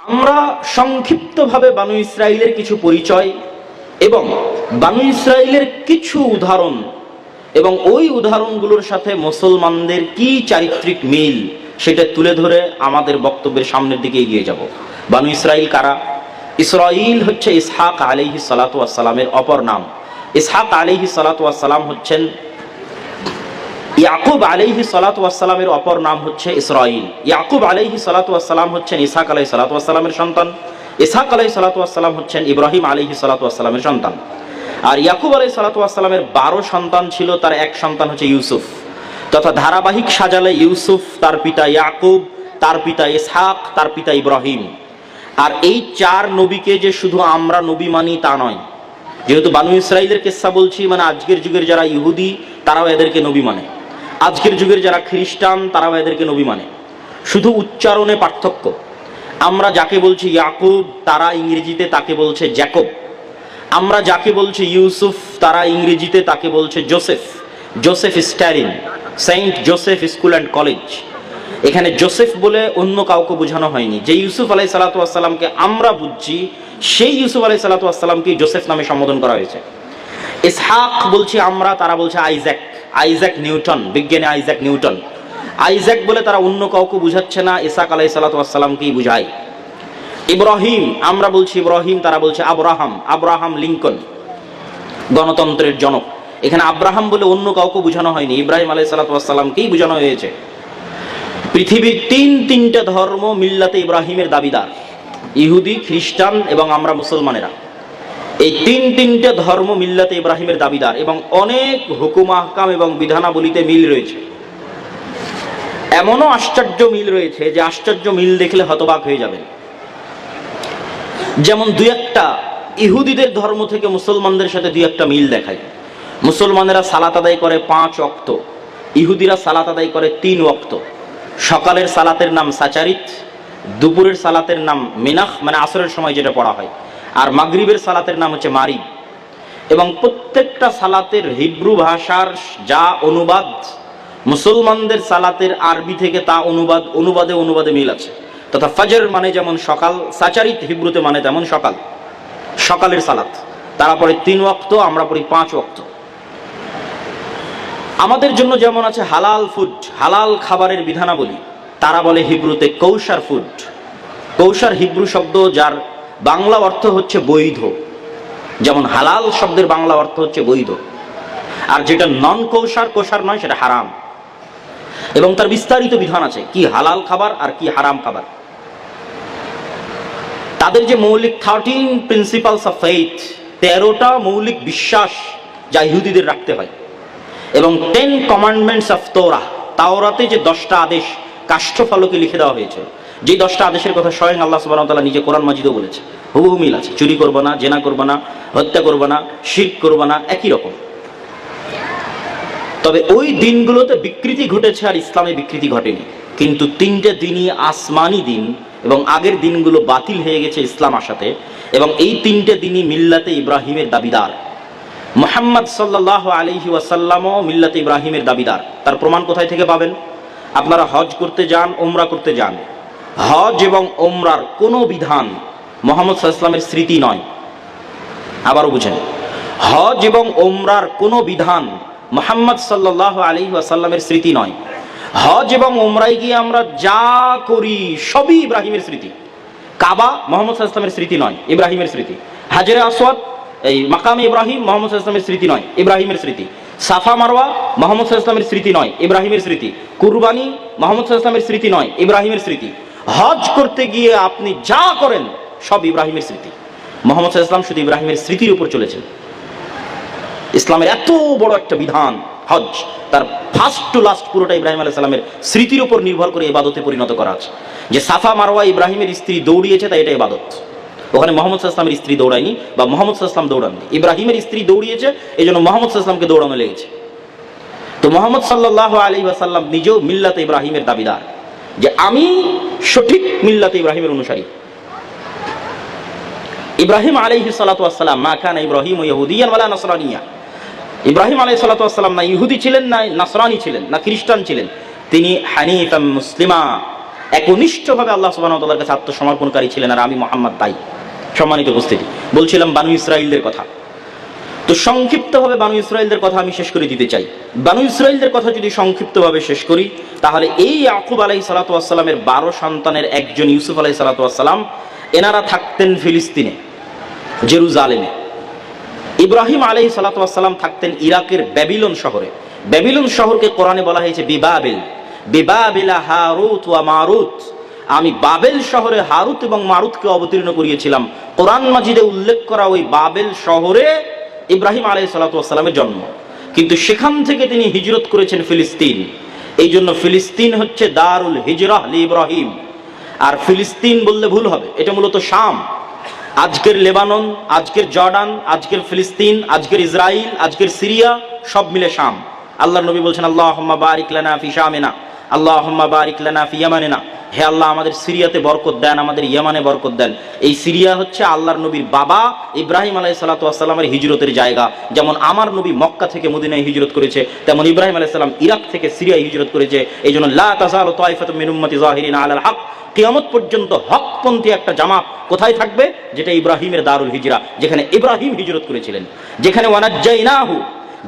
আমরা সংক্ষিপ্তভাবে বানু ইসরায়েলের কিছু পরিচয় এবং বানু ইসরায়েলের কিছু উদাহরণ এবং ওই উদাহরণগুলোর সাথে মুসলমানদের কি চারিত্রিক মিল সেটা তুলে ধরে আমাদের বক্তব্যের সামনের দিকে এগিয়ে যাব। বানু ইসরায়েল কারা? ইসরাইল হচ্ছে ইসহাক আলিহি সালাতামের অপর নাম। ইসহাক আলিহি সালাতাম হচ্ছেন ইয়াকুব আলাইহি সালাতামের অপর নাম হচ্ছে ইসরাইল ইয়াকুব আলাইহি সালাতাম হচ্ছেন ইসাক আলাহি সালাতামের সন্তান। ইসাক আলাহি সালাতাম হচ্ছেন ইব্রাহিম আলাইহি সালাতামের সন্তান। আর ইয়াকুব আলাহি সালাতামের বারো সন্তান ছিল, তার এক সন্তান হচ্ছে ইউসুফ। তথা ধারাবাহিক সাজালে ইউসুফ, তার পিতা ইয়াকুব, তার পিতা ইসহাক, তার পিতা ইব্রাহিম। আর এই চার নবীকে যে শুধু আমরা নবী মানি তা নয়, যেহেতু বানু ইসরায়েলের কেসা বলছি মানে আজকের যুগের যারা ইহুদি, তারাও এদেরকে নবী মানে। আজকের যুগের যারা খ্রিস্টান, তারাও এদেরকে নবী মানে। শুধু উচ্চারণে পার্থক্য। আমরা যাকে বলছি ইয়াকুব, তারা ইংরেজিতে তাকে বলছে জ্যাকব। আমরা যাকে বলছি ইউসুফ, তারা ইংরেজিতে তাকে বলছে Joseph. Joseph Stalin, saint Joseph school and college. এখানে জোসেফ বলে অন্য কাউকে বোঝানো হয়নি। যে ইউসুফ আলাই সালাতামকে আমরা বুঝছি, সেই ইউসুফ আলাই সালাতামকে জোসেফ নামে সম্বোধন করা হয়েছে। ইসহাক বলছি আমরা, তারা বলছে আইজ্যাক। আইজ্যাক নিউটন, বিজ্ঞানী আইজ্যাক নিউটন। আইজ্যাক বলে তারা অন্য কাউকে বুঝাচ্ছে না, ইসাক আলাই সালাতামকেই বুঝায়। ইব্রাহিম, আমরা বলছি ইব্রাহিম, তারা বলছে আব্রাহাম আব্রাহাম লিঙ্কন, গণতন্ত্রের জনক। এখানে আব্রাহাম বলে অন্য কাউকে বোঝানো হয়নি, ইব্রাহিম আলাই সালাতামকেই বোঝানো হয়েছে। পৃথিবীর তিন তিনটা ধর্ম মিল্লাতে ইব্রাহিমের দাবিদার, ইহুদি, খ্রিস্টান এবং আমরা মুসলমানেরা। এই তিন তিনটে ধর্ম মিল্লাতে ইব্রাহিমের দাবিদার এবং অনেক হুকুম, আহকাম এবং বিধানাবলিতে মিল রয়েছে। এমনও আশ্চর্য মিল রয়েছে যে আশ্চর্য মিল দেখলে হতবাক হয়ে যাবেন। যেমন দুই একটা ইহুদিদের ধর্ম থেকে মুসলমানদের সাথে দুই একটা মিল দেখায়। মুসলমানেরা সালাত আদায় করে পাঁচ অক্ত ইহুদিরা সালাত আদায় করে তিন অক্ত সকালের সালাতের নাম সাচারিত, দুপুরের সালাতের নাম মিনাখ মানে আসরের সময় যেটা পড়া হয়। আর মাগরিবের সালাতের নাম হচ্ছে মারি এবং প্রত্যেকটা সালাতের হিব্রু ভাষার যা অনুবাদ, মুসলমানদের সালাতের আরবি থেকে তা অনুবাদ, অনুবাদে অনুবাদে মিল আছে। তথা ফজর মানে যেমন সকাল, সাচারিত হিব্রুতে মানে তেমন সকাল, সকালের সালাত। তারা পরে তিন ওয়াক্ত, আমরা পড়ি পাঁচ ওয়াক্ত। আমাদের জন্য যেমন আছে হালাল ফুড হালাল খাবারের বিধানাবলী, তারা বলে হিব্রুতে কৌশার ফুড কৌশার হিব্রু শব্দ যার বাংলা অর্থ হচ্ছে বৈধ। যেমন হালাল শব্দের বাংলা অর্থ হচ্ছে বৈধ। আর যেটা নন কৌশার কোষার নয়, সেটা হারাম। এবং তার বিস্তারিত বিধান আছে, কি হালাল খাবার আর কি হারাম খাবার। তাদের যে মৌলিক থার্টিন প্রিন্সিপালস অফ ফেইথ তেরোটা মৌলিক বিশ্বাস যা ইহুদিদের রাখতে হয়। এবং টেন কমান্ডমেন্টস অফ তোরা তাওরাতে যে দশটা আদেশ, কাষ্ঠফলকে লিখে দেওয়া হয়েছিল যে দশটা আদেশের কথা স্বয়ং আল্লাহ সুবাহ তালা নিজে কোরআন মাজিদও বলেছে। হুবহু মিল আছে। চুরি করব না, জেনা করব না, হত্যা করব না শির করব না, একই রকম। তবে ওই দিনগুলোতে বিকৃতি ঘটেছে আর ইসলামে বিকৃতি ঘটেনি। কিন্তু তিনটে দিনই আসমানি দিন এবং আগের দিনগুলো বাতিল হয়ে গেছে ইসলাম আসাতে এবং এই তিনটে দিনই মিল্লাতে ইব্রাহিমের দাবিদার। মোহাম্মদ সাল্লাহ আলহি ওয়াসাল্লামও মিল্লাতে ইব্রাহিমের দাবিদার। তার প্রমাণ কোথায় থেকে পাবেন? আপনারা হজ করতে যান ওমরা করতে যান। হজ এবং ওমরার কোনো বিধান মোহাম্মদ সাল্লামের স্মৃতি নয়। আবারও বুঝেন। হজ এবং ওমরার কোনো বিধান মোহাম্মদ সাল্লাহ আলী ওয়াসাল্লামের স্মৃতি নয়। হজ এবং ওমরাই গিয়ে আমরা যা করি সবই ইব্রাহিমের স্মৃতি। কাবা মোহাম্মদ সাল্লামের স্মৃতি নয়, ইব্রাহিমের স্মৃতি। হাজরে আসওয়াদ, এই মাকাম ইব্রাহিম মোহাম্মদ ইসলামের স্মৃতি নয়, ইব্রাহিমের স্মৃতি। সাফা মারওয়া মোহাম্মদ ইসলামের স্মৃতি নয়, ইব্রাহিমের স্মৃতি। কুরবানি মোহাম্মদ ইসলামের স্মৃতি নয়, ইব্রাহিমের স্মৃতি। হজ করতে গিয়ে আপনি যা করেন, সব ইব্রাহিমের স্মৃতি। মোহাম্মদ ইসলাম শুধু ইব্রাহিমের স্মৃতির উপর চলেছেন। ইসলামের এত বড় একটা বিধান, হজ, তার ফার্স্ট টু লাস্ট পুরোটা ইব্রাহিম আলাহ সাল্লামের স্মৃতির উপর নির্ভর করে ইবাদতে পরিণত করা আছে। যে সাফা মারোয়া ইব্রাহিমের স্ত্রী দৌড়িয়েছে, তাই এটা ইবাদত। ওখানে মোহাম্মদ সাল্লামের স্ত্রী দৌড়ায়নি বা মোহাম্মদ সাল্লাম দৌড়াননি। ইব্রাহিমের স্ত্রী দৌড়িয়েছে এই জন্য মোহাম্মদ সাল্লামকে দৌড়ানো লেগেছে। তো মোহাম্মদ সাল্লাহ আলী ওয়াসাল্লাম নিজেও মিল্লাতে ইব্রাহিমের দাবিদার। যে আমি সঠিক মিল্লাতে ইব্রাহিমের অনুসারী। ইব্রাহিম আলাইহি সালাতাম মা খান ইব্রাহিম ইহুদিয়ান ওয়ালা নাসরানিয়া। ইব্রাহিম আলাইহি সালাতাম না ইহুদি ছিলেন, না নাসরানি ছিলেন, না খ্রিস্টান ছিলেন। তিনি হানিফ মুসলিমা। একনিষ্ঠভাবে আল্লাহ সুবাহ তাল্লার কাছে আত্মসমর্পণকারী ছিলেন আর আমি মোহাম্মদ তাই। সম্মানিত উপস্থিতি। বলছিলাম বানু ইসরায়েলদের কথা। তো সংক্ষিপ্তভাবে বানু ইসরায়েলদের কথা আমি শেষ করে দিতে চাই। বানু ইসরায়েলদের কথা যদি সংক্ষিপ্তভাবে শেষ করি, তাহলে এই আকুব আলাই সালাতামের বারো সন্তানের একজন ইউসুফ আলাই সালাতাম এনারা থাকতেন ফিলিস্তিনে, জেরুজালেমে। ইব্রাহিম আলাই সালাতাম থাকতেন ইরাকের ব্যাবিলন শহরে। ব্যাবিলন শহরকে কোরআনে বলা হয়েছে বিবাবিল। বিবাবিলা হারুত ওয়া মারুত। আমি বাবেল শহরে হারুত এবং মারুতকে অবতীর্ণ করিয়েছিলাম। কোরআন মাজিদে উল্লেখ করা ওই বাবেল শহরে ইব্রাহিম আলাই সালাতামের জন্ম। কিন্তু সেখান থেকে তিনি হিজরত করেছেন ফিলিস্তিন। এই জন্য ফিলিস্তিন হচ্ছে দারুল হিজরাহ ইব্রাহিম। আর ফিলিস্তিন বললে ভুল হবে, এটা মূলত শাম। আজকের লেবানন, আজকের জর্ডান, আজকের ফিলিস্তিন, আজকের ইসরায়েল আজকের সিরিয়া, সব মিলে শাম। আল্লাহ নবী বলছেন আল্লাহ বারিক লানা ফি শামিনা। আল্লাহ বারিক লানা ফি ইয়ামানিনা। হে আল্লাহ, আমাদের সিরিয়াতে বরকত দেন, আমাদের ইয়ামানে বরকত দেন। এই সিরিয়া হচ্ছে আল্লাহর নবীর বাবা ইব্রাহিম আলাই সাল্লাতামের হিজরতের জায়গা। যেমন আমার নবী মক্কা থেকে মদিনায় হিজরত করেছে, তেমন ইব্রাহিম আলাই ইরাক থেকে সিরিয়ায় হিজরত করেছে। এই জন্য আলাল হক। কিয়ামত পর্যন্ত হকপন্থী একটা জামাত কোথায় থাকবে? যেটা ইব্রাহিমের দারুল হিজরা, যেখানে ইব্রাহিম হিজরত করেছিলেন। যেখানে ওয়ানাজ্জাইনাহু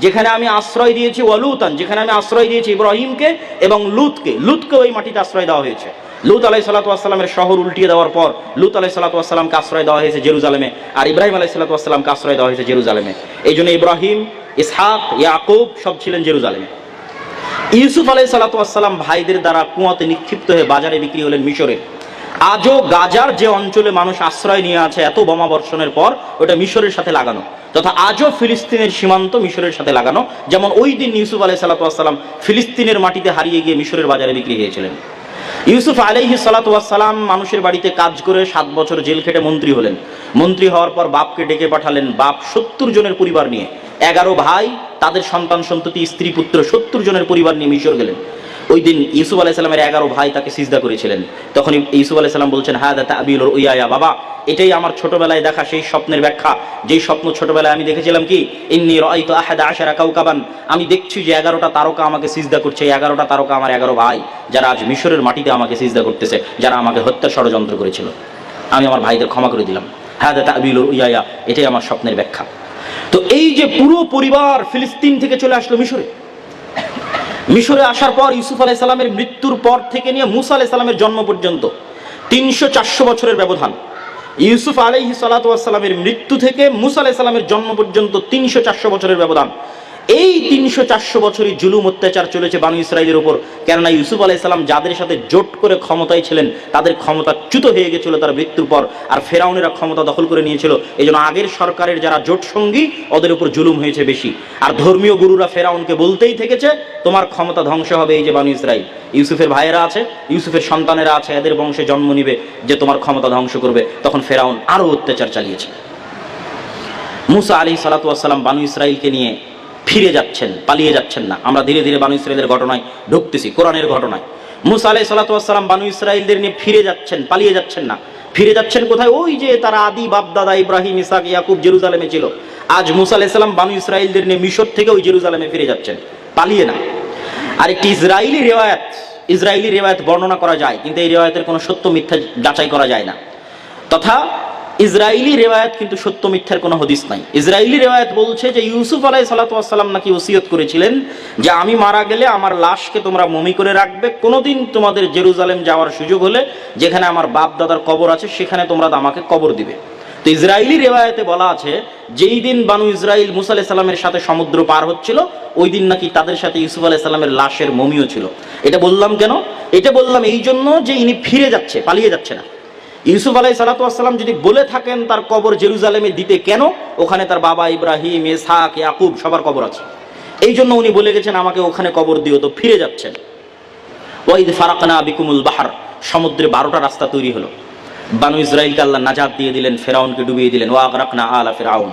যেখানে আমি আশ্রয় দিয়েছি ওয়ালুতান, যেখানে আমি আশ্রয় দিয়েছি ইব্রাহিমকে এবং লুতকে। লুতকে ওই মাটিতে আশ্রয় দেওয়া হয়েছে। লুত আলাই সাল্লাতামের শহর উল্টিয়ে দেওয়ার পর লুত আলাই সাল্লাতামকে আশ্রয় দেওয়া হয়েছে জেরুজালেমে আর ইব্রাহিম আলাই সাল্লাতামকে আশ্রয় দেওয়া হয়েছে জেরুজালেমে। এই জন্য ইব্রাহিম, ইসহাক, ইয়াকুব সব ছিলেন জেরুজালেমে। ইউসুফ আলাই সাল্লাতাম ভাইদের দ্বারা কুয়াতে নিক্ষিপ্ত হয়ে বাজারে বিক্রি হলেন মিশরে। আজও গাজার যে অঞ্চলে মানুষ আশ্রয় নিয়ে আছে এত বোমা বর্ষণের পর ওটা মিশরের সাথে লাগানো। তথা আজও ফিলিস্তিনের সীমান্ত মিশরের সাথে লাগানো। যেমন ওই দিন ইউসুফ আলাই সাল্লাতাম ফিলিস্তিনের মাটিতে হারিয়ে গিয়ে মিশরের বাজারে বিক্রি হয়েছিলেন। ইউসুফ আলাইহি সালাতাম মানুষের বাড়িতে কাজ করে সাত বছর জেল খেটে মন্ত্রী হলেন। মন্ত্রী হওয়ার পর বাপকে ডেকে পাঠালেন বাপ সত্তর জনের পরিবার নিয়ে। এগারো ভাই, তাদের সন্তান সন্ততি, স্ত্রী, পুত্র সত্তর জনের পরিবার নিয়ে মিশর গেলেন। ওই দিন ইউসুফ আলাইসাল্লামের এগারো ভাই তাকে সিজদা করেছিলেন। তখন ইউসুফ আলাইসাল্লাম বলছেন হ্যাঁ দাতা আবিল উইয়া বাবা। এটাই আমার ছোটবেলায় দেখা সেই স্বপ্নের ব্যাখ্যা। যেই স্বপ্ন ছোটবেলায় আমি দেখেছিলাম কি, ইন্নি রয়তো আহাদা আশারা কাউকাবান আমি দেখছি যে এগারোটা তারকা আমাকে সিজদা করছে। এই এগারোটা তারকা আমার এগারো ভাই, যারা আজ মিশরের মাটিতে আমাকে সিজদা করতেছে, যারা আমাকে হত্যার ষড়যন্ত্র করেছিল। আমি আমার ভাইদের ক্ষমা করে দিলাম। হ্যাঁ দাতা আবিল উইয়া এটাই আমার স্বপ্নের ব্যাখ্যা। তো এই যে পুরো পরিবার ফিলিস্তিন থেকে চলে আসলো মিশরে মিশরে আসার পর ইউসুফ আলাই সালামের মৃত্যুর পর থেকে নিয়ে মুসা আলাই সালামের জন্ম পর্যন্ত তিনশো চারশো বছরের ব্যবধান। ইউসুফ আলাইহি সালাতামের মৃত্যু থেকে মুসা আলাই সালামের জন্ম পর্যন্ত তিনশো চারশো বছরের ব্যবধান। এই তিনশো চারশো বছরই জুলুম অত্যাচার চলেছে বানু ইসরায়েলের উপর। কেননা ইউসুফ আলাইসাল্লাম যাদের সাথে জোট করে ক্ষমতায় ছিলেন, তাদের ক্ষমতা চ্যুত হয়ে গেছিল তার মৃত্যুর পর, আর ফেরাউনেরা ক্ষমতা দখল করে নিয়েছিল। এই আগের সরকারের যারা জোট সঙ্গী, ওদের উপর জুলুম হয়েছে বেশি। আর ধর্মীয় গুরুরা ফেরাউনকে বলতেই থেকেছে, তোমার ক্ষমতা ধ্বংস হবে এই যে বানু ইসরায়েল ইউসুফের ভাইয়েরা আছে, ইউসুফের সন্তানেরা আছে, এদের বংশে জন্ম নিবে যে তোমার ক্ষমতা ধ্বংস করবে। তখন ফেরাউন আরও অত্যাচার চালিয়েছে। মুসা আলী সালাতাম বানু ইসরায়েলকে নিয়ে ফিরে যাচ্ছেন, পালিয়ে যাচ্ছেন না। আমরা ধীরে ধীরে বানু ইসরায়েলের ঘটনায় ঢুকতেছি, কোরআনের ঘটনায়। মুসা আলাই সালাতাম বানু ইসরায়েলদের নিয়ে ফিরে যাচ্ছেন, পালিয়ে যাচ্ছেন না। ফিরে যাচ্ছেন কোথায়? ওই যে তারা আদি বাপদাদা ইব্রাহিম, ইসাক, ইয়াকুব জেরুজালেমে ছিল। আজ মুসা আলাইসাল্লাম বানু ইসরায়েলদের নিয়ে মিশর থেকে ওই জেরুজালেমে ফিরে যাচ্ছেন, পালিয়ে না। আর একটি ইসরায়েলি রেওয়ায়ত ইসরায়েলি রেওয়ায়ত বর্ণনা করা যায়, কিন্তু এই রেওয়ায়তের কোনো সত্য মিথ্যা যাচাই করা যায় না। তথা ইসরায়েলি রেওয়ায়ত কিন্তু সত্য মিথ্যার কোনো হদিস নাই। ইসরায়েলি রেওয়ায়ত বলছে যে, ইউসুফ আলাই সালাতাম নাকি ওসিয়ত করেছিলেন যে, আমি মারা গেলে আমার লাশকে তোমরা মমি করে রাখবে, কোনোদিন তোমাদের জেরুজালেম যাওয়ার সুযোগ হলে যেখানে আমার বাপ দাদার কবর আছে, সেখানে তোমরা আমাকে কবর দিবে। তো ইসরায়েলি রেওয়ায়তে বলা আছে, যেই দিন বানু ইসরায়েল মুসা আলাহ সাল্লামের সাথে সমুদ্র পার হচ্ছিল, ওই দিন নাকি তাদের সাথে ইউসুফ আলাহ সাল্লামের লাশের মমিও ছিল। এটা বললাম কেন? এটা বললাম এই জন্য যে, ইনি ফিরে যাচ্ছে, পালিয়ে যাচ্ছে না। ইউসুফ আলাই সালাতাম যদি বলে থাকেন তার কবর জেরুজালেমে দিতে কেন? ওখানে তার বাবা ইব্রাহিম এসাক ইয়াকুব সবার কবর আছে। এই জন্য উনি বলে গেছেন, আমাকে ওখানে কবর দিও তো ফিরে যাচ্ছেন। ওয়াইদ ফারাকানা বিকুমুল বাহার, সমুদ্রে বারোটা রাস্তা তৈরি হলো। বানু ইসরায়েলকে আল্লাহ নাজাদ দিয়ে দিলেন, ফেরাউনকে ডুবিয়ে দিলেন। ওয়াক রাকনা আলা ফেরাউন।